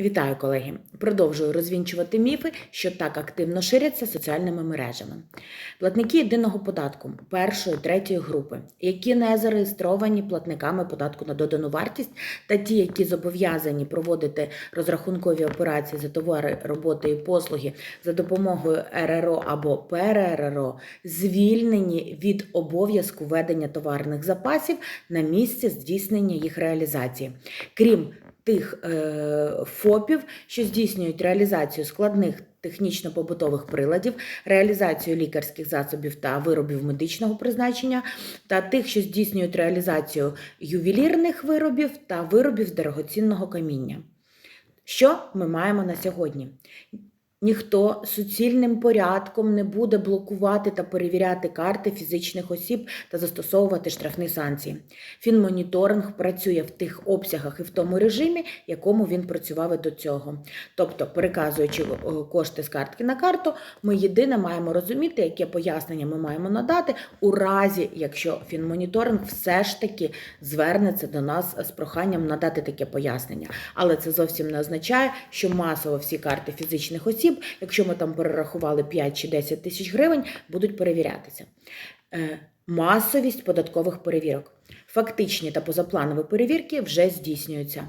Вітаю, колеги! Продовжую розвінчувати міфи, що так активно ширяться соціальними мережами. Платники єдиного податку першої третьої групи, які не зареєстровані платниками податку на додану вартість, та ті, які зобов'язані проводити розрахункові операції за товари, роботи і послуги за допомогою РРО або ПРРО, звільнені від обов'язку ведення товарних запасів на місці здійснення їх реалізації. Крім тих е, ФОПів, що здійснюють реалізацію складних технічно-побутових приладів, реалізацію лікарських засобів та виробів медичного призначення, та тих, що здійснюють реалізацію ювелірних виробів та виробів дорогоцінного каміння. Що ми маємо на сьогодні? Ніхто суцільним порядком не буде блокувати та перевіряти карти фізичних осіб та застосовувати штрафні санкції. Фінмоніторинг працює в тих обсягах і в тому режимі, якому він працював і до цього. Тобто, переказуючи е, кошти з картки на карту, ми єдине маємо розуміти, яке пояснення ми маємо надати у разі, якщо фінмоніторинг все ж таки звернеться до нас з проханням надати таке пояснення. Але це зовсім не означає, що масово всі карти фізичних осіб, якщо ми там перерахували 5 чи 10 тисяч гривень, будуть перевірятися. Е, Масовість податкових перевірок. Фактичні та позапланові перевірки вже здійснюються.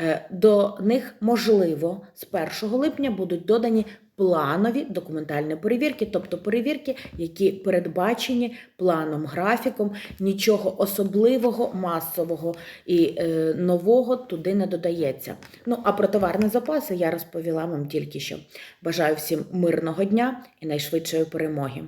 Е, До них, можливо, з 1 липня будуть додані планові документальні перевірки, тобто перевірки, які передбачені планом, графіком, нічого особливого, масового і е, нового туди не додається. Ну а про товарні запаси я розповіла вам тільки що. Бажаю всім мирного дня і найшвидшої перемоги.